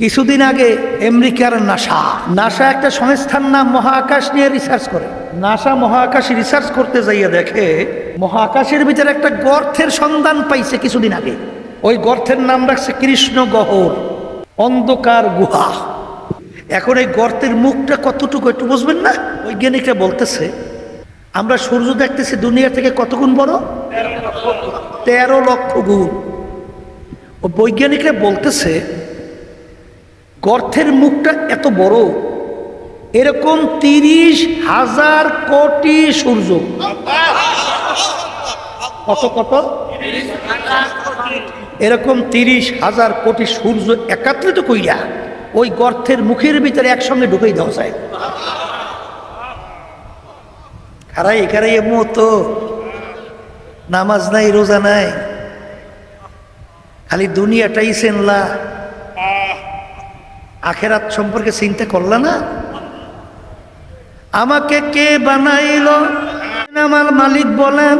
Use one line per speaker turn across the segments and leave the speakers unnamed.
কিছুদিন আগে আমেরিকার নাসা। নাসা একটা সংস্থার নাম মহাকাশ নিয়ে রিসার্চ করে। নাসা মহাকাশ রিসার্চ করতে যাইয়া দেখে, মহাকাশের ভিতরে একটা গর্থের সন্ধান পাইছে কিছুদিন আগে। ওই গর্তের নাম রাখছে কৃষ্ণ গহর অন্ধকার গুহা। এখন এই গর্তের মুখটা কতটুকু একটু বুঝবেন না? বৈজ্ঞানিকরা বলতেছে, আমরা সূর্য দেখতেছি দুনিয়া থেকে কত গুণ বড়? তেরো লক্ষ গুণ। ও বৈজ্ঞানিকরা বলতেছে গর্তের মুখটা এত বড়, এরকম তিরিশ হাজার কোটি সূর্য। কত কত? এরকম তিরিশ হাজার কোটি সূর্য একাত্রিত কইরা ওই গর্তের মুখের ভিতরে একসঙ্গে ঢুকেই দেওয়া যায় খারাই খারাই মতো নামাজ নাই, রোজা নাই। খালি দুনিয়াটাই সেনলা। আখেরাত সম্পর্কে চিন্তা করলা না? আমাকে কে বানাইল? আমার মালিক বলেন,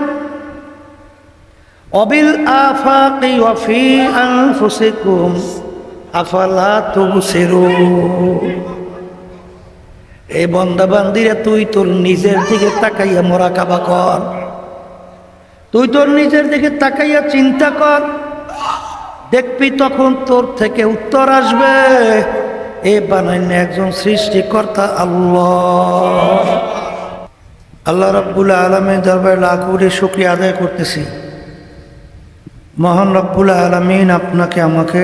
অবিল আফাকি ওয়াফি আনফুসিকুম, আফালা তুবসিরুন এই বন্দা বান্দিরা তুই তোর নিজের দিকে তাকাইয়া মরা কাবা কর। তুই তোর নিজের দিকে তাকাইয়া চিন্তা কর। দেখবি তখন তোর থেকে উত্তর আসবে। এ বানাইনে একজন সৃষ্টিকর্তা আল্লাহ। আল্লাহ রব্বুল আলমের দরবারে লাখ কোটি শুক্রিয়া আদায় করতেছি। মহান রব্বুল আলমিন আপনাকে, আমাকে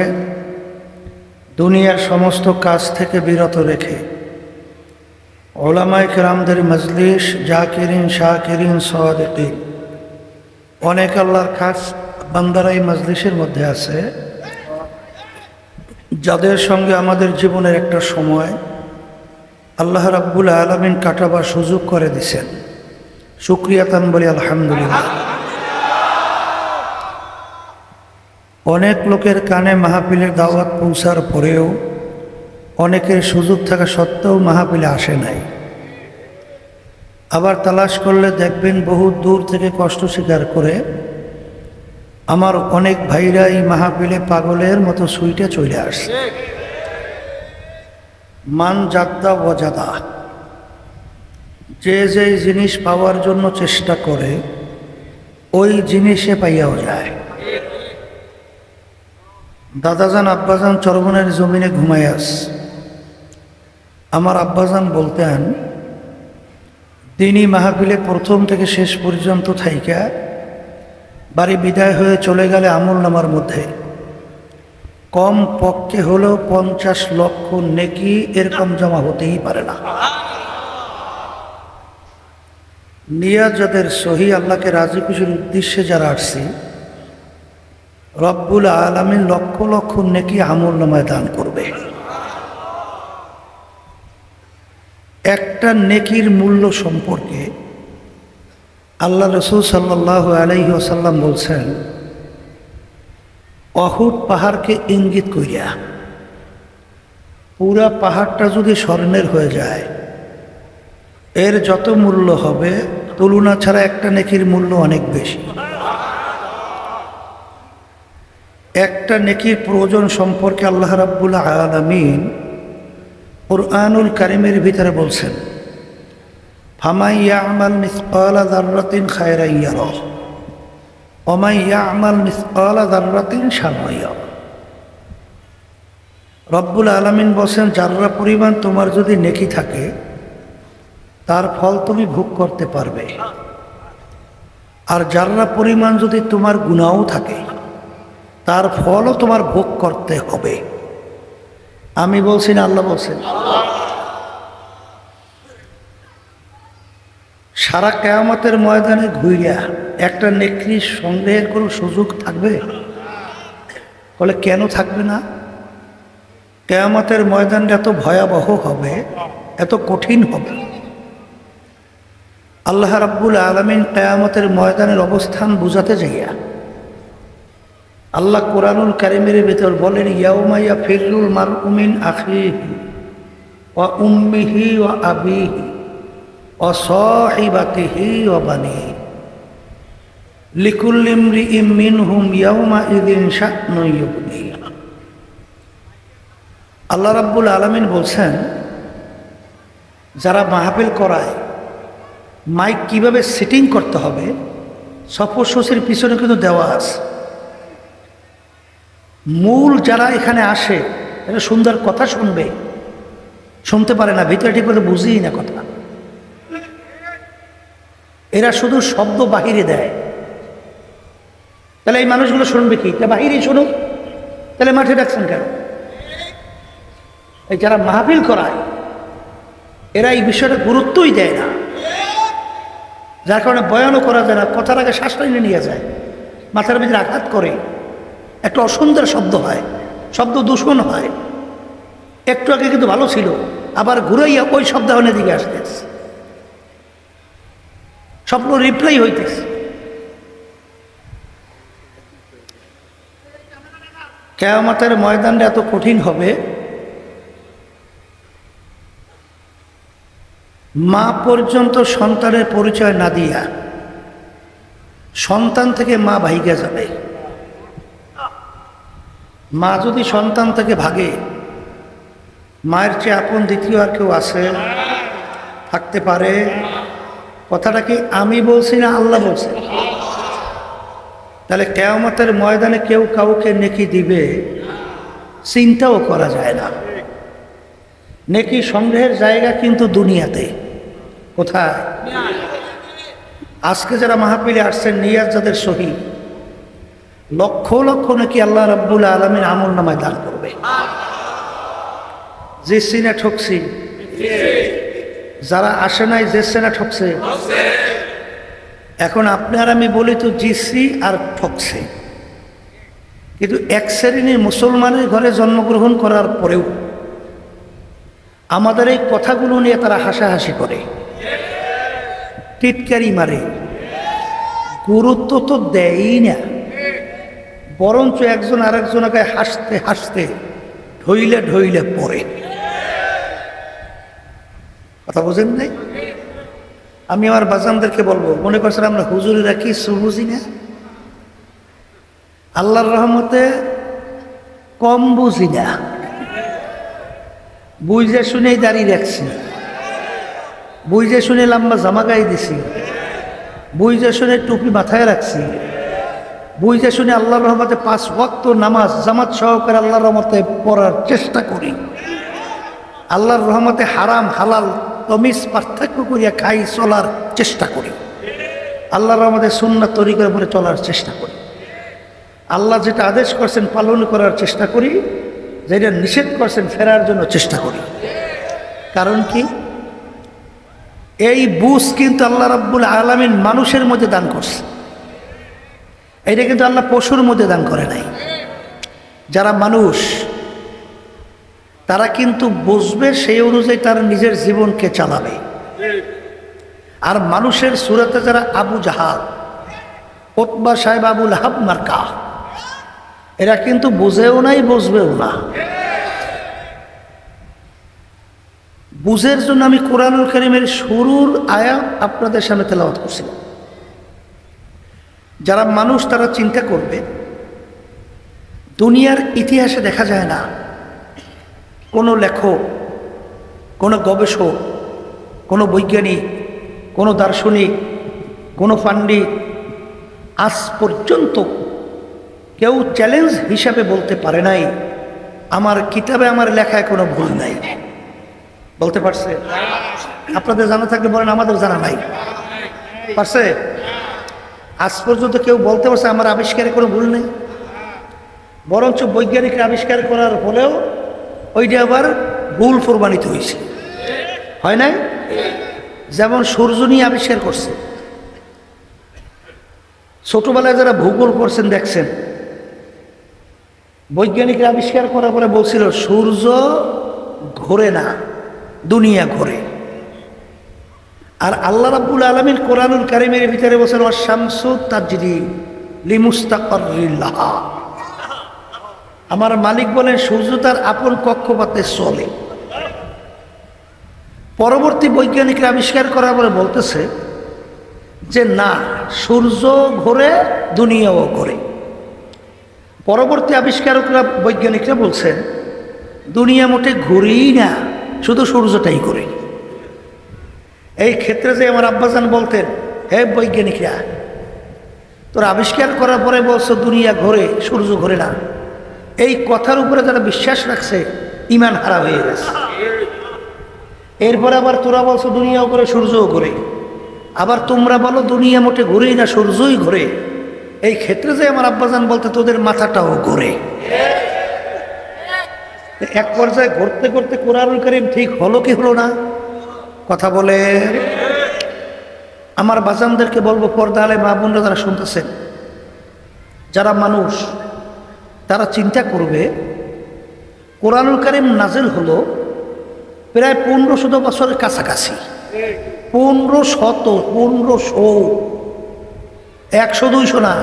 দুনিয়ার সমস্ত কাজ থেকে বিরত রেখে ওলামাই কেরামদের মজলিস, জাকিরিন, শাকিরিন সহাদিন অনেক আল্লাহর খাস বান্দারা এই মজলিসের মধ্যে আছে। যাদের সঙ্গে আমাদের জীবনের একটা সময়, আল্লাহ রাব্বুল আলমিন কাটাবার সুযোগ করে দিছেন। সুক্রিয়াতান বলি আলহামদুলিল্লাহ। অনেক লোকের কানে মাহফিলের দাওয়াত পৌঁছার পরেও অনেকের সুযোগ থাকা সত্ত্বেও মাহফিলে আসে নাই। আবার তালাশ করলে দেখবেন বহু দূর থেকে কষ্ট স্বীকার করে আমার অনেক ভাইরা এই মাহফিলে পাগলের মতো সুইটে চলে আসে মান যাত্রা বজাদা যে যে জিনিস পাওয়ার জন্য চেষ্টা করে, ওই জিনিসে পাইয়াও যায়। দাদাজান, আব্বাজান চরবনের জমিনে ঘুমাই আস। আমার আব্বাজান বলতেন তিনি মাহফিলে প্রথম থেকে শেষ পর্যন্ত থাইকা বাড়ি বিদায় হয়ে চলে গেলে আমল নামার মধ্যে। কম পক্ষে হলেও পঞ্চাশ লক্ষ নেকি এরকম জমা হতেই পারে না। নিয়াজ যাদের সহি আল্লাহকে রাজি খুশির উদ্দেশ্যে যারা আসছি, রব্বুল আলমিন লক্ষ লক্ষ নেকি আমল নামায় দান করবে। একটা নেকির মূল্য সম্পর্কে আল্লাহ রসুল সাল্লাহ আলাইহি আসাল্লাম বলছেন অহুট পাহাড়কে ইঙ্গিত করিয়া পুরা পাহাড়টা যদি স্বর্ণের হয়ে যায়, এর যত মূল্য হবে, তুলনা ছাড়া একটা নেকির মূল্য অনেক বেশি। একটা নেকির প্রয়োজন সম্পর্কে আল্লাহ রাব্বুল আলমিন কোরআনুল কারিমের ভিতরে বলছেন অমাইয়া রব্বুল আলমিন বলছেন, যাররা পরিমাণ তোমার যদি নেকি থাকে, তার ফল তুমি ভোগ করতে পারবে। আর যাররা পরিমাণ যদি তোমার গুণাও থাকে, তার ফলও তোমার ভোগ করতে হবে। আমি বলছি না, আল্লাহ বলছেন। সারা কেয়ামতের ময়দানে ঘুরিয়া একটা নেকড়ির সন্দেহের কোনো সুযোগ থাকবে? বলে, কেন থাকবে না? কেয়ামতের ময়দানটা এত ভয়াবহ হবে, এত কঠিন হবে। আল্লাহ রাব্বুল আলমিন কেয়ামতের ময়দানের অবস্থান বুঝাতে যাইয়া আল্লাহ কোরআনুল কারিমের ভেতর বলেন ইয়াউমাইয়া ফিরুল মার উমিন আখিহি ও উম্মিহি ও আবিহি। ও সহিবাতিহি ও বানি লিকুল্লিমরি ইমিন হুম ইয়াউমা ইদিন আল্লাহ রাব্বুল আলমিন বলছেন, যারা করায়, মাইক কীভাবে সেটিং করতে হবে, সফর সূচির পিছনে কিন্তু দেওয়া আছে। মূল যারা এখানে আসে, এরা সুন্দর কথা শুনবে। শুনতে পারে না, ভিতরে ঠিক করে বুঝিই না কথা। এরা শুধু শব্দ বাহিরে দেয়। তাহলে এই মানুষগুলো শুনবে কি? তা বাহিরেই শুনুক। তাহলে মাঠে ডাকছেন কেন? এই যারা মাহফিল করায়, এরা এই বিষয়টা গুরুত্বই দেয় না। যার কারণে বয়ানও করা যায় না, কথার আগে শ্বাস টাইনে নিয়ে যায়। মাথার ভিতরে আঘাত করে। একটা অসুন্দর শব্দ হয়, শব্দ দূষণ হয়। একটু আগে কিন্তু ভালো ছিল, আবার ঘুরাইয়া ওই শব্দাহনের দিকে আসতেছে স্বপ্ন রিপ্লাই হইতেছে। কেয়ামতের ময়দানটা এত কঠিন হবে। মা পর্যন্ত সন্তানের পরিচয় না দিয়া সন্তান থেকে মা ভাইগা যাবে। মা যদি সন্তান থেকে ভাগে, মায়ের চেয়ে আপন দ্বিতীয় আর কেউ আছে? থাকতে পারে। কথাটা কি আমি বলছি না আল্লাহ বলছে? তাহলে কেয়ামতের ময়দানে কেউ কাউকে নেকি দিবে, চিন্তাও করা যায় না। নেকি সংগ্রহের জায়গা কিন্তু দুনিয়াতে। কোথায়? আজকে যারা মাহাপিলে আসছেন নিয়াজ যাদের শহীদ লক্ষ লক্ষ নাকি আল্লাহ রাব্বুল আলমীর আমল নামায় দান করবে। যে সিনা ঠকছি যারা আসে নাই যে সেনা ঠকছে। এখন আপনার আমি বলি তো, জিসি আর ঠকছে। কিন্তু এক শ্রেণির মুসলমানের ঘরে জন্মগ্রহণ করার পরেও আমাদের এই কথাগুলো নিয়ে তারা হাসাহাসি করে। টিটকারি মারে। গুরুত্ব তো দেয়ই না। বরঞ্চ একজন আরেকজনকে হাসতে হাসতে ঢইলে ঢইলে পড়ে। কথা বোঝেন নাই? আমি আমার বাজানদেরকে বলব, মনে করছেন আমরা হুজুরিরা কি বুঝি না? আল্লাহর রহমতে কম বুঝি না। বুঝে শুনেই দাঁড়িয়ে রাখছি। বুঝে শুনে লম্বা জামা গায়ে দিছি। বুঝে শুনে টুপি মাথায় রাখছি। বুঝে শুনে আল্লাহর রহমতে পাঁচ ওয়াক্ত নামাজ জামাত সহকারে আল্লাহর রহমতে পড়ার চেষ্টা করি। আল্লাহর রহমতে হারাম, হালাল তমিজ পার্থক্য করিয়া খাই, চলার চেষ্টা করি। আল্লাহর আমাদের সুন্না তরিকার উপরে চলার চেষ্টা করি। আল্লাহ যেটা আদেশ করছেন পালন করার চেষ্টা করি, যেটা নিষেধ করছেন ফেরার জন্য চেষ্টা করি। কারণ কি? এই বুঝ কিন্তু আল্লাহ রাব্বুল আলমিন মানুষের মধ্যে দান করছে। এটা কিন্তু আল্লাহ পশুর মধ্যে দান করে নাই। যারা মানুষ তারা কিন্তু বুঝবে সেই অনুযায়ী তার নিজের জীবনকে চালাবে। আর মানুষের সুরাতে যারা আবু জাহাল ওতবা সাহেব আবুল হাব মার্কা, এরা কিন্তু বুঝেও নাই, বুঝবেও না। বুঝের জন্য আমি কোরআনুল করিমের শুরুর আয়া আপনাদের সামনে তেলাওয়াত করছিলাম। যারা মানুষ তারা চিন্তা করবে, দুনিয়ার ইতিহাসে দেখা যায় না কোনো লেখক, কোনো গবেষক, কোনো বৈজ্ঞানিক, কোনো দার্শনিক, কোনো পাণ্ডিত আজ পর্যন্ত কেউ চ্যালেঞ্জ হিসাবে বলতে পারে নাই, আমার কিতাবে আমার লেখায় কোনো ভুল নাই। বলতে পারছে? আপনাদের জানা থাকলে বলেন, আমাদের জানা নাই। পারছে? আজ পর্যন্ত কেউ বলতে পারছে, আমার আবিষ্কারে কোনো ভুল নেই। বরঞ্চ বৈজ্ঞানিক আবিষ্কার করার ফলেও ওইটা আবার ভুল প্রমাণিত হয়েছে। হয় নাই? যেমন সূর্য নিয়ে আবিষ্কার করছে। ছোটবেলায় যারা ভূগোল করছেন দেখছেন। বৈজ্ঞানিকরা আবিষ্কার করার পরে বলছিল, সূর্য ঘোরে না, দুনিয়া ঘোরে। আর আল্লাহ রাব্বুল আলমিন কোরআনুল কারিমের ভিতরে বলছেন ও শামসু তাজরি লিমুস্তাকরিল্লাহ। আমার মালিক বলেন, সূর্য তার আপন কক্ষপাতে চলে। পরবর্তী বৈজ্ঞানিকরা আবিষ্কার করার পরে বলতেছে যে, না, সূর্য ঘোরে, দুনিয়াও ঘোরে। পরবর্তী আবিষ্কারকরা, বৈজ্ঞানিকরা বলছেন, দুনিয়া মোটে ঘুরেই না, শুধু সূর্যটাই ঘুরে। এই ক্ষেত্রে যে আমার আব্বাজান বলতেন, হে বৈজ্ঞানিকরা, তোর আবিষ্কার করার পরে বলছো দুনিয়া ঘোরে, সূর্য ঘোরে না। এই কথার উপরে যারা বিশ্বাস রাখছে ইমান হারা হয়ে গেছে। এরপরে আবার তোরা বলছো, দুনিয়াও ঘোরে সূর্যও ঘোরে আবার তোমরা বলো, দুনিয়া মোটে ঘুরেই না, সূর্যই ঘোরে। এই ক্ষেত্রে যে আমার আব্বাজান বলতে, তোদের মাথাটাও ঘোরে। এক পর্যায়ে ঘুরতে ঘুরতে কোরআনুল করিম ঠিক হলো কি হলো না? কথা বলে। আমার বাজানদেরকে বলব, পর্দা আলে মা বোনরা যারা শুনতেছেন, যারা মানুষ তারা চিন্তা করবে, কোরআনুল করিম নাজিল হলো প্রায় পনেরো শত বছরের কাছাকাছি। পনেরো শত পনেরোশো, একশো, দুইশো না,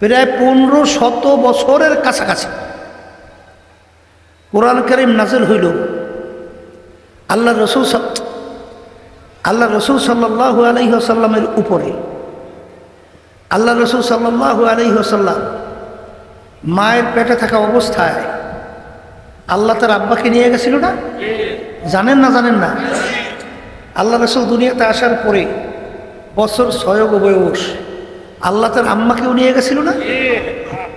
প্রায় পনেরো শত বছরের কাছাকাছি কোরআন করিম নাজিল হইল। আল্লাহ রসুল আল্লাহ রসুল সাল্লাহ আলহিহসাল্লামের উপরে, আল্লাহ রসুল সাল্লাহ আলহিহসাল্লাম মায়ের পেটে থাকা অবস্থায় আল্লাহ তার আব্বাকে নিয়ে গেছিল না? জানেন না জানেন না? আল্লাহ রসুল দুনিয়াতে আসার পরে বছর ছয়ক বয়স আল্লাহ তার আম্মাকেও নিয়ে গেছিল না?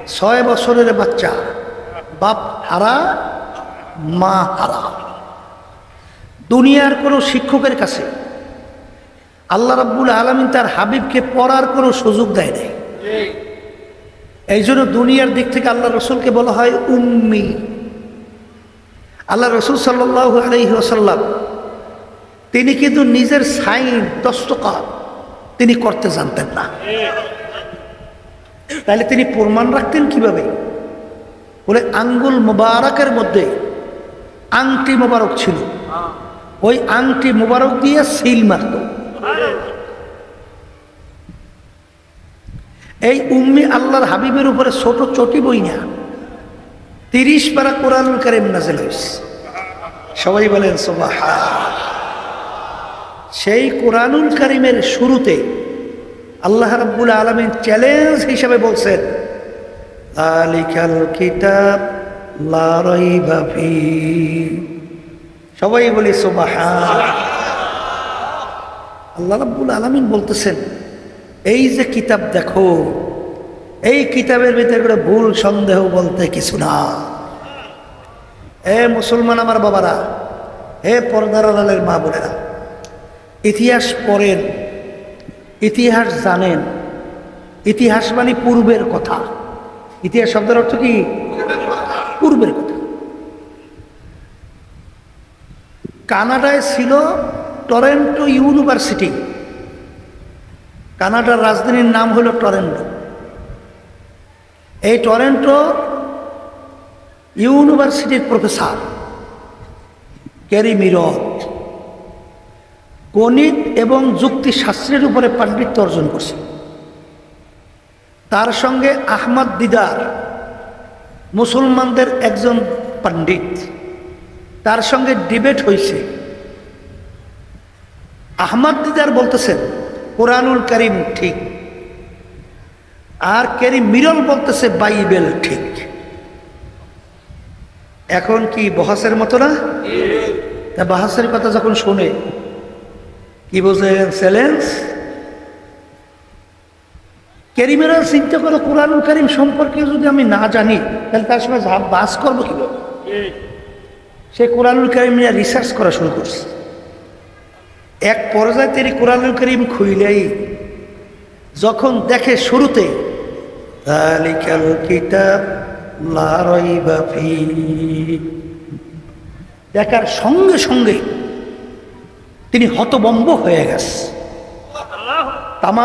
ছয় বছরের বাচ্চা। বাপ হারা, মা হারা। দুনিয়ার কোনো শিক্ষকের কাছে আল্লাহ রাব্বুল আলমিন তার হাবিবকে পড়ার কোনো সুযোগ দেয় নাই। এই জন্য দুনিয়ার দিক থেকে আল্লাহ রসুলকে বলা হয় উম্মি। আল্লাহ রসুল সাল্লাহ আলহি আসাল্লাম তিনি কিন্তু নিজের সাইন, দস্তকার তিনি করতে জানতেন না। তাহলে তিনি প্রমাণ রাখতেন কীভাবে? বলে আঙ্গুল মোবারকের মধ্যে আংটি মোবারক ছিল। ওই আংটি মোবারক দিয়ে সিল মারত। এই উম্মি আল্লাহর হাবিবের উপরে ছোট চটি বই না তিরিশ পারা কোরআনুল কারিম নাজেল হয়েছে সবাই বলেন সোবাহা সেই কোরআনুল কারিমের শুরুতে আল্লাহ রাব্বুল আলমিন চ্যালেঞ্জ হিসাবে বলছেন, আলিকাল কিতাব লা রাইবা ফি সবাই বলি সুবহান আল্লাহ রাব্বুল আলামিন বলতেছেন এই যে কিতাব দেখো, এই কিতাবের ভিতরে করে ভুল, সন্দেহ বলতে কিছু না। এ মুসলমান আমার বাবারা হে পর্দার আলালের মা বোনেরা, ইতিহাস পড়েন, ইতিহাস জানেন, ইতিহাস মানে পূর্বের কথা। ইতিহাস শব্দের অর্থ কি? পূর্বের কথা। কানাডায় ছিল টরেন্টো ইউনিভার্সিটি। কানাডার রাজধানীর নাম হলো টরেন্টো। এই টরেন্টো ইউনিভার্সিটির প্রফেসর ক্যারি মিরর গণিত এবং যুক্তিশাস্ত্রের উপরে পাণ্ডিত্য অর্জন করছে। তার সঙ্গে আহমদ দিদার মুসলমানদের একজন পণ্ডিত। তার সঙ্গে ডিবেট হয়েছে আহমদ দিদার বলতেছেন কোরআনুল করিম ঠিক। আর কেরি মিরল বলতেছে বাইবেল ঠিক। এখন কি বহাসের মতো না? তা বাহাসের কথা যখন শোনে, কি বোঝেন চ্যালেঞ্জ কেরিমেরা চিন্তা করো কোরআনুল করিম সম্পর্কে যদি আমি না জানি, তাহলে তার সঙ্গে যা- বাস করব কীভাবে? সে কোরআনুল করিম নিয়ে রিসার্চ করা শুরু করছে। এক পর্যায়ে তিনি কোরআনুল করিম খুইলেই, যখন দেখে শুরুতে দেখার সঙ্গে সঙ্গে তিনি হতবম্ব হয়ে গেছে। তাম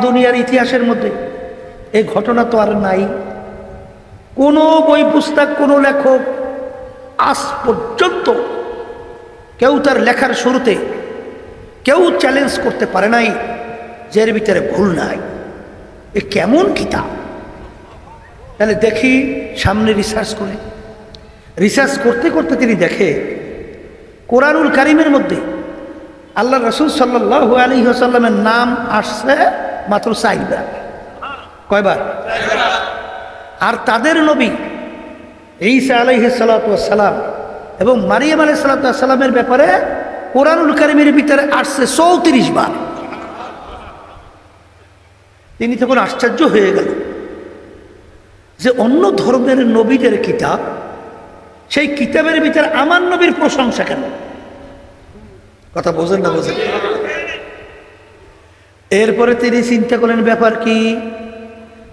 দুনিয়ার ইতিহাসের মধ্যে এই ঘটনা তো আর নাই। কোনো বই পুস্তক, কোনো লেখক আজ পর্যন্ত কেউ তার লেখার শুরুতে কেউ চ্যালেঞ্জ করতে পারে নাই যে এর ভিতরে ভুল নাই। এ কেমন কিতাব? তাহলে দেখি সামনে রিসার্চ করে। রিসার্চ করতে করতে তিনি দেখে, কোরআনুল কারিমের মধ্যে আল্লাহ রসুল সাল্লাহ আলী সাল্লামের নাম আসছে মাত্র চারবার কয়বার? আর তাদের নবী ঈসা আলাইহি সালাম এবং মারিয়াম আলাই সালাতামের ব্যাপারে কোরআনুল কারিমের ভিতরে আসছে চৌত্রিশ বার। তিনি তখন আশ্চর্য হয়ে গেল যে অন্য ধর্মের নবীদের কিতাব, সেই কিতাবের ভিতরে আমার নবীর প্রশংসা কেন? কথা বোঝেন না বোঝেন? এরপরে তিনি চিন্তা করলেন, ব্যাপার কি?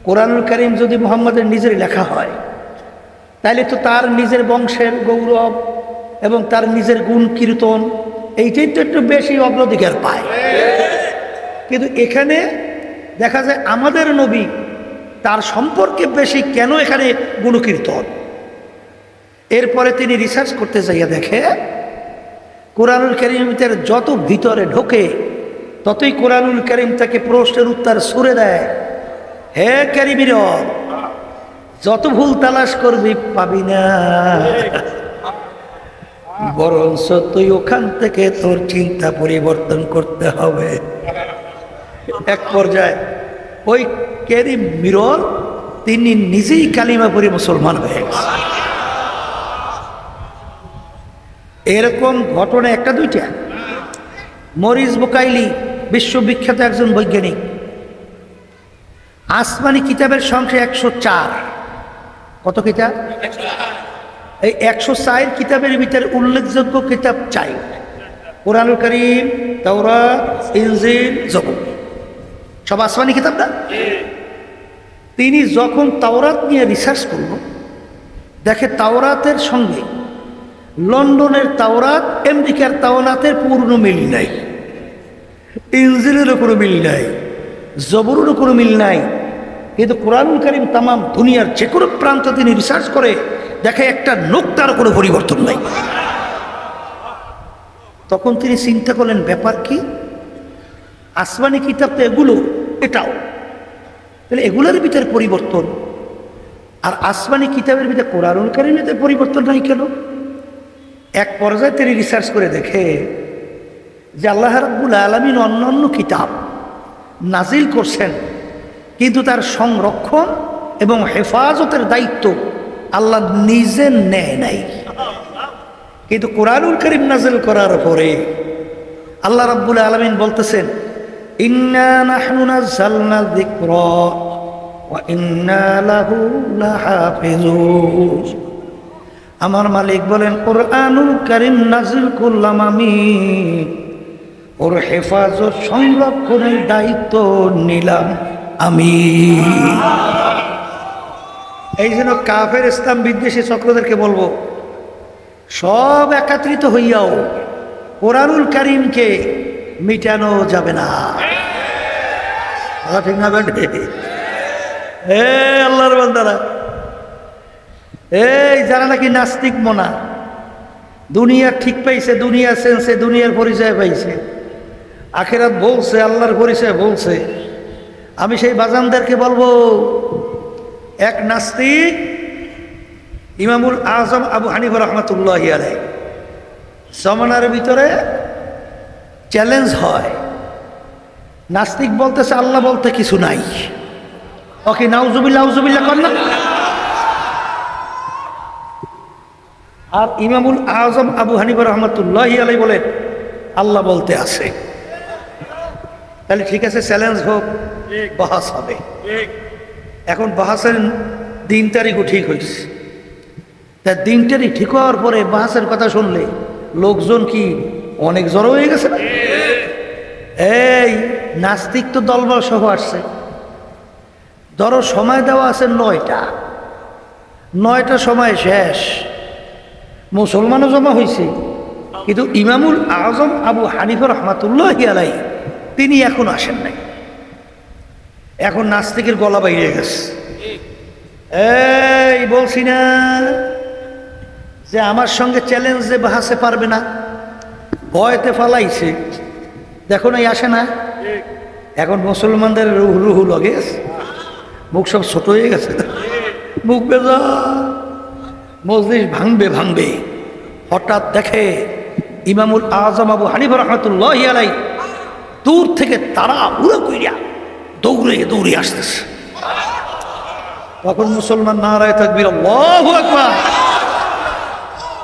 কোরআনুল করিম যদি মোহাম্মদের নিজের লেখা হয় তাহলে তো তার নিজের বংশের গৌরব এবং তার নিজের গুণ কীর্তন এইটাই তো একটু বেশি অগ্রাধিকার পায়। কিন্তু এখানে দেখা যায় আমাদের নবী তার সম্পর্কে বেশি কেন এখানে গুণকীর্তন? এরপরে তিনি রিসার্চ করতে যাইয়া দেখে, কোরআনুল করিমের যত ভিতরে ঢোকে, ততই কোরআনুল করিম তাকে প্রশ্নের উত্তর সুরে দেয়, হে ক্যারিমির যত ভুল তালাশ করবি পাবি না। বরঞ্চ তুই ওখান থেকে তোর চিন্তা পরিবর্তন করতে হবে। এক পর্যায়ে, ওই ক্যারিম মিরর, তিনি নিজেই কালিমা পরি মুসলমান হয়ে গেছে। এরকম ঘটনা একটা দুইটা। মরিস বোকাইলি বিশ্ববিখ্যাত একজন বৈজ্ঞানিক। আসমানি কিতাবের সংখ্যা একশো চার। কত কিতাব? এই একশো চার কিতাবের ভিতরে উল্লেখযোগ্য কিতাব চাই। কোরআনুল করিম তাওরা জবর। সব আসমানি কিতাব না তিনি যখন তাওরাত নিয়ে রিসার্চ করল, দেখে তাওরাতের সঙ্গে লন্ডনের তাওরাত, আমেরিকার তাওরাতের পূর্ণ মিল নাই। ইনজিলেরও কোনো মিল নাই, জবরেরও কোনো মিল নাই। কিন্তু কোরআনুল করিম তামাম দুনিয়ার যে কোনো প্রান্ত তিনি রিসার্চ করে, দেখে একটা নোকতারও কোনো পরিবর্তন নাই। তখন তিনি চিন্তা করলেন, ব্যাপার কি? আসমানি কিতাব তো এগুলো, এটাও। তাহলে এগুলোর ভিতরে পরিবর্তন। আর আসমানি কিতাবের ভিতরে কোরআনুল কারিমেতে পরিবর্তন নাই কেন? এক পর্যায়ে তিনি রিসার্চ করে দেখে যে আল্লাহ আলমিন অন্য অন্য কিতাব নাজিল করছেন। কিন্তু তার সংরক্ষণ এবং হেফাজতের দায়িত্ব আল্লাহ নিজে নেয় নাই। কিন্তু কোরআনুল করিম নাজিল করার পরে আল্লাহ রাব্বুল আলমিন বলতেছেন আমার মালিক বলেন, কোরআনুল করিম নাজিল করলাম আমি। ওর হেফাজত সংরক্ষণের দায়িত্ব নিলাম। আমি। এই জন্য কাফের, ইসলাম বিদ্বেষী চক্রদেরকে বলব, সব একত্রিত হইয়াও কোরআনুল করিমকে মিটানো যাবে না। ঠিক না বেটে? আল্লাহর বান্দারা, এই যারা নাকি নাস্তিক মনা, দুনিয়া ঠিক পাইছে, দুনিয়া সেন্সে দুনিয়ার পরিচয় পাইছে, আখেরাত বলছে, আল্লাহর পরিচয় বলছে। আমি সেই বাজানদেরকে বলব, এক নাস্তিক ইমামুল আজম আবু হানিফ রহমতুল্লাহ আলাই জমানার ভিতরে চ্যালেঞ্জ হয়। নাস্তিক বলতেছে, আল্লাহ বলতে কিছু নাই। ওকে নাউজুবিল্লা নাউজুবিল্লা কর না। আর ইমামুল আজম আবু হানিফ রহমতুল্লাহ আলাই বলে, আল্লাহ বলতে আছে। তাহলে ঠিক আছে চ্যালেঞ্জ হোক বাহাস হবে। এখন বাহাসের দিন তারিখও ঠিক হয়েছে। তা দিন তারিখ ঠিক হওয়ার পরে বাহাসের কথা শুনলে লোকজন কি অনেক জড়ো হয়ে গেছে না? এই নাস্তিক তো দলবল সহ আসছে। ধরো সময় দেওয়া আছে নয়টা। নয়টা সময় শেষ। মুসলমানও জমা হয়েছে কিন্তু ইমামুল আজম আবু হানিফ রহমাতুল্লাহ আলাই তিনি এখন আসেন নাই। এখন নাস্তিকের গলা বাইরে গেছে। এই বলছি না যে আমার সঙ্গে চ্যালেঞ্জ যে বাহাসে পারবে না, ভয়তে ফালাইছে। দেখো নাই, আসে না? এখন মুসলমানদের রুহ রুহু লগে মুখ সব ছোট হয়ে গেছে। মুখ বেজা মসজিদ ভাঙবে ভাঙবে। হঠাৎ দেখে ইমামুল আজম আবু হানিফ রহমতুল্লাহ আলাই দূর থেকে তারা উড়ে কইরা দৌড়ে দৌড়ে আসতেছে। তখন মুসলমান নারায় আকবার!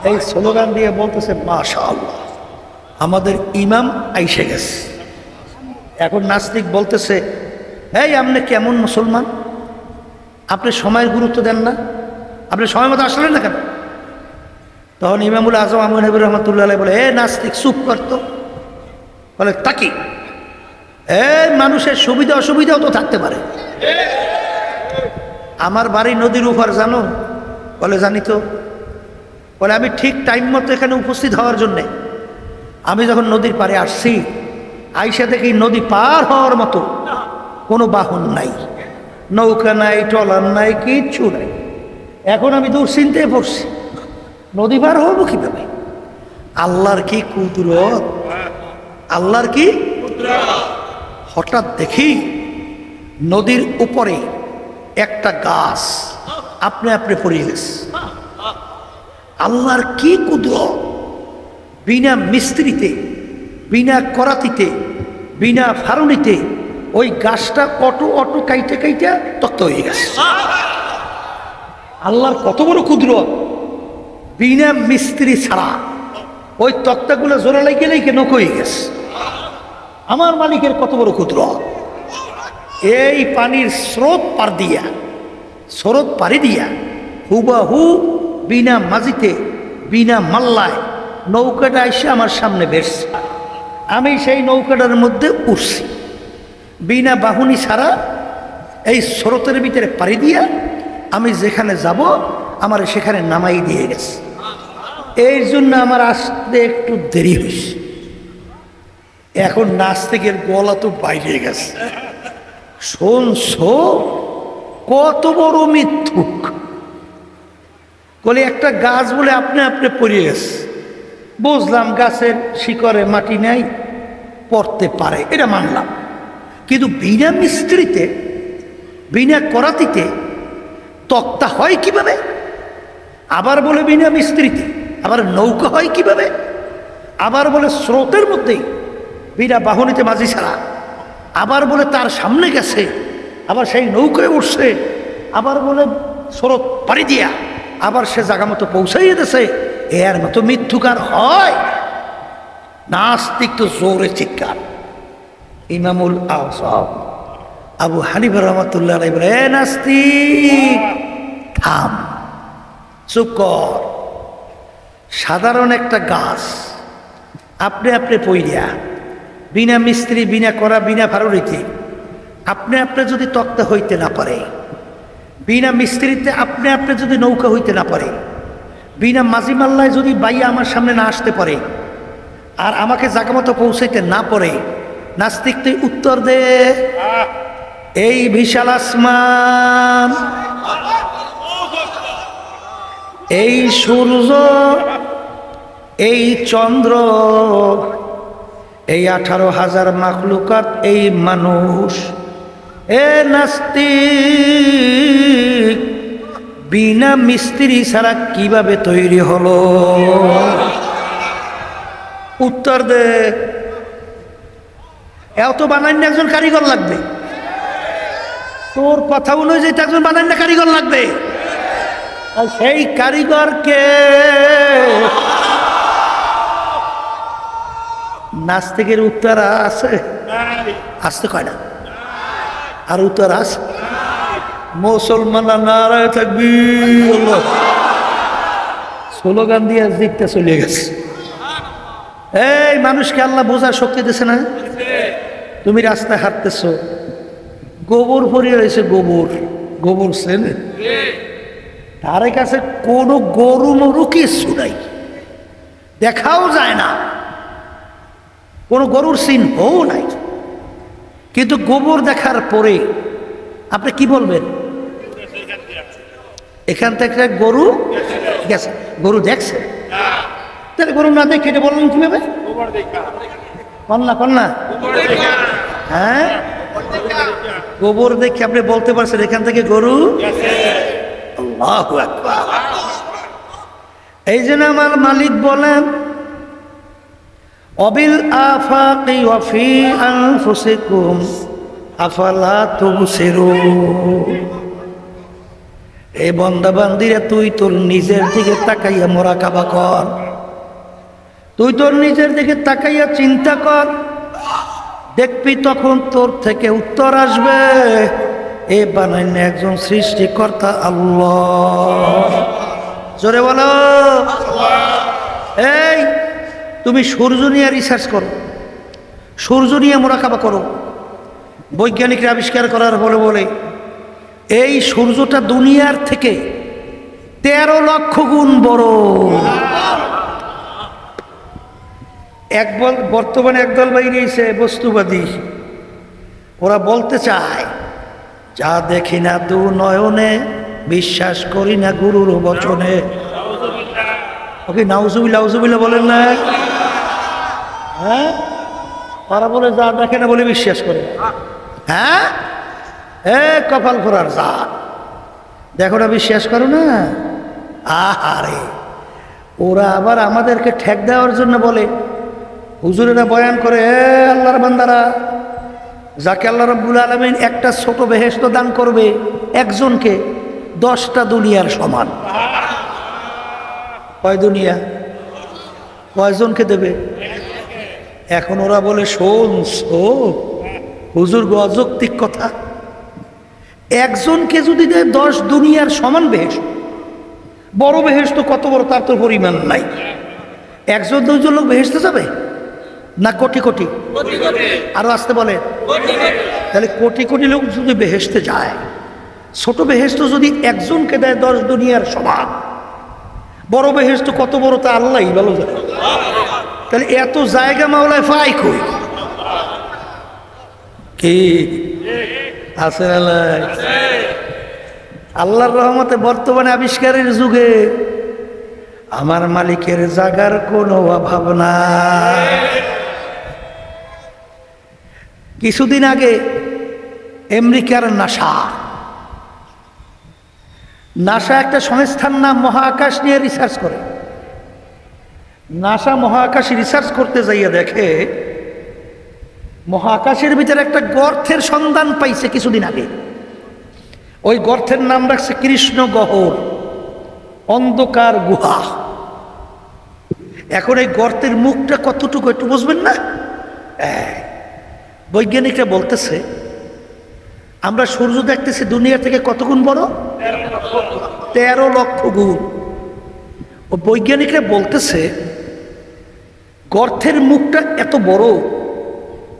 এই স্লোগান দিয়ে বলতেছে মাশা আল্লাহ আমাদের ইমাম আইসে গেছে। এখন নাস্তিক বলতেছে, এই, আপনি কেমন মুসলমান? আপনি সময়ের গুরুত্ব দেন না? আপনি সময় মতো আসলেন না কেন? তখন ইমামুল আজম হাবির রহমতুল্লাহ বলে, এ নাস্তিক, চুপ করতো বলে, তাকি এ মানুষের সুবিধা অসুবিধাও তো থাকতে পারে। আমার বাড়ি নদীর উপর, জানো? বলে, জানি তো। বলে, আমি ঠিক টাইম মতো এখানে উপস্থিত হওয়ার জন্যে, আমি যখন নদীর পাড়ে আসছি, আইসা দেখি নদী পার হওয়ার মতো। কোনো বাহন নাই, নৌকা নাই, ট্রলার নাই, কিচ্ছু নাই। এখন আমি দূর চিনতে পড়ছি। নদী পার হব কীভাবে? আল্লাহর কি কুদরত? আল্লাহর কি হঠাৎ দেখি নদীর উপরে একটা গাছ আপনি আপনি পড়িয়ে গেছে আল্লাহর কি কুদ্র বিনা মিস্ত্রিতে, বিনা করাতিতে, বিনা ফারুনিতে ওই গাছটা অটো অটো কাইটে কাইটে তক্ত হয়ে গেছে। আল্লাহর কত বড় কুদরত? বিনা মিস্ত্রি ছাড়া। ওই তক্তাগুলো জোরা লেগে নক হয়ে গেছে। আমার মালিকের কত বড় ক্ষুদ্র? এই পানির স্রোত পার দিয়া, স্রোত পারি দিয়া হুবাহু বিনা মাঝিতে, বিনা মাল্লায় নৌকাটা এসে আমার সামনে বেরছে। আমি সেই নৌকাটার মধ্যে উঠছি। বিনা বাহুনি ছাড়া এই স্রোতের ভিতরে পাড়ি দিয়া আমি যেখানে যাব, আমার সেখানে নামাই দিয়ে গেছে। এই জন্য আমার আসতে একটু দেরি হয়েছে। এখন নাস্তিকের গলা তো বাইরে গেছে। শোনছো? কত বড় মিথ্যুক। বলে একটা গাছ বলে আপনি আপনি পড়িয়ে গেছে। বুঝলাম গাছের শিকড়ে মাটি নাই, পড়তে পারে, এটা মানলাম। কিন্তু বিনা মিস্ত্রিতে, বিনা করাতিতে তক্তা হয় কীভাবে? আবার বলে বিনা মিস্ত্রিতে, আবার নৌকা হয় কীভাবে? আবার বলে স্রোতের মধ্যেই বিনা বাহনিতে মাঝি ছাড়া। আবার বলে তার সামনে গেছে আবার সেই নৌকায় উঠছে আবার বলে স্রোত পাড়ি দিয়া আবার সে জায়গা মতো পৌঁছাইয়ে দিছে। এর মতো মৃত্যুকার হয়? নাস্তিক তো জোরে চিৎকার। ইমামুল আসাব আবু হানিফ রহমতুল্লাহ বলে, এ নাস্তিক থাম চুপ কর। সাধারণ একটা গাছ আপনি আপনি পইরিয়া বিনা মিস্ত্রি, বিনা করা, বিনা ফারুরিতে আপনি আপনি যদি তক্তা হইতে না পারে, বিনা মিস্ত্রিতে আপনি আপনি যদি নৌকা হইতে না পারে, বিনা মাঝিমাল্লায় যদি বাইয়া আমার সামনে না আসতে পারে, আর আমাকে জায়গা মতো পৌঁছাইতে না পারে নাস্তিক তুই উত্তর দে। এই বিশাল আসমান, এই সূর্য, এই চন্দ্র এই আঠারো হাজার মাখলুকাত এই মানুষ। এ নাস্তিক, বিনা মিস্ত্রি ছাড়া কীভাবে তৈরি হলো? উত্তর দে। এত বানান্য একজন কারিগর লাগবে। তোর কথা অনুযায়ী একজন বানান্য কারিগর লাগবে। সেই কারিগরকে নাস্তিকের উত্তর আছে? আসতে কয় না আর উত্তর আছে? মুসলমান নারায় থাকবি। স্লোগান দিয়ে জিততে চলে গেছে। এই মানুষকে আল্লাহ বোঝার শক্তি দিছে না? তুমি রাস্তায় হাঁটতেছ। গোবর ভরিয়ে রয়েছে গোবর। গোবর সেনে? তার কাছে কোনো গরু মরু কিছু নাই। দেখাও যায় না। কোনো গরুর চিহ্নও নাই। কিন্তু গোবর দেখার পরে আপনি কি বলবেন? এখান থেকে গরু গেছে। গরু দেখছে? তাহলে গরু না দেখে এটা বললেন কীভাবে? কন্যা কন্যা হ্যাঁ? গোবর দেখে আপনি বলতে পারছেন এখান থেকে গরু। এই জন্য আমার মালিক বলেন অবিল আফাকি ওয়াফি আনফুসিকুম আফালা তুবসিরুন। এই বন্দা বান্দিরা তুই তোর নিজের দিকে তাকাইয়া মোরা কাবা কর। তুই তোর নিজের দিকে তাকাইয়া চিন্তা কর। দেখবি তখন তোর থেকে উত্তর আসবে। এ বানাইনে একজন সৃষ্টিকর্তা আল্লাহ। জোরে বলো। এই তুমি সূর্য নিয়ে রিসার্চ করো। সূর্য নিয়ে মোরাকাবা করো। বৈজ্ঞানিকরা আবিষ্কার করার বলে বলে, এই সূর্যটা দুনিয়ার থেকে তেরো লক্ষ গুণ বড়। এক বর্তমানে একদল বাইরেছে বস্তুবাদী। ওরা বলতে চায়, যা দেখি না দু নয়নে, বিশ্বাস করি না গুরুর বচনে। ওকে নাউজুবিল্লা বলেন না? হ্যাঁ? তারা বলে যা দেখে না বলে বিশ্বাস করে। হ্যাঁ? এ কপাল ফোরার যা দেখো না বিশ্বাস করো না? আহারে, ওরা আবার আমাদেরকে ঠেক দেওয়ার জন্য বলে। হুজুরেরা বয়ান করে, এ আল্লাহর বান্দারা, যাকে আল্লাহ রব্বুল আলমিন একটা ছোট বেহেস্ত দান করবে, একজনকে দশটা দুনিয়ার সমান। কয় দুনিয়া? কয়জনকে দেবে? এখন ওরা বলে শোন হুজুর অযৌক্তিক কথা। একজনকে যদি দেয় দশ দুনিয়ার সমান বেহেস্ত বড় বেহেস তো কত বড় তার তো পরিমাণ নাই। একজন দুজন লোক বেহেস্তে যাবে? না কোটি কোটি? আরও আসতে বলে তাহলে কোটি কোটি লোক যদি বেহেস্তে যায় ছোট বেহেস্ত যদি একজনকে দেয় দশ দুনিয়ার সমান। বড় বেহেস্ত কত বড় তা আল্লাহ ভালো জানে। তাহলে এত জায়গা মাওলায় পাই কই? কি? আছে আল্লাহর রহমতে বর্তমানে আবিষ্কারের যুগে আমার মালিকের জাগার কোনো অভাব নাই। কিছুদিন আগে আমেরিকার নাসা। নাসা একটা সংস্থার নাম মহাকাশ নিয়ে রিসার্চ করে। নাসা মহাকাশে রিসার্চ করতে যাইয়া দেখে, মহাকাশের ভিতরে একটা গর্থের সন্ধান পাইছে কিছুদিন আগে। ওই গর্থের নাম রাখছে কৃষ্ণ গহর অন্ধকার গুহা। এখন এই গর্তের মুখটা কতটুকু একটু বুঝবেন না? বৈজ্ঞানিকরা বলতেছে, আমরা সূর্য দেখতেছি দুনিয়া থেকে কত গুণ বড়? তেরো লক্ষ গুণ। ও বৈজ্ঞানিকরা বলতেছে গর্তের মুখটা এত বড়।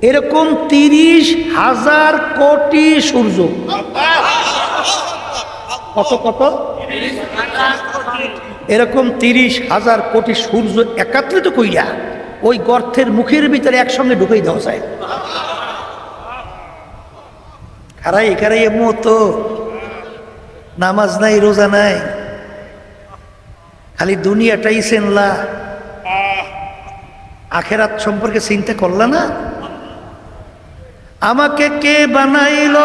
এরকম তিরিশ হাজার কোটি সূর্য। কত কত? এরকম তিরিশ হাজার কোটি সূর্য একাত্রিত কইরা ওই গর্থের মুখের ভিতরে একসঙ্গে ঢুকেই দেওয়া যায় খারাই খারাই মতো নামাজ নাই, রোজা নাই। খালি দুনিয়াটাই চেনলা আখেরাত সম্পর্কে চিন্তা করলা না? আমাকে কে বানাইল?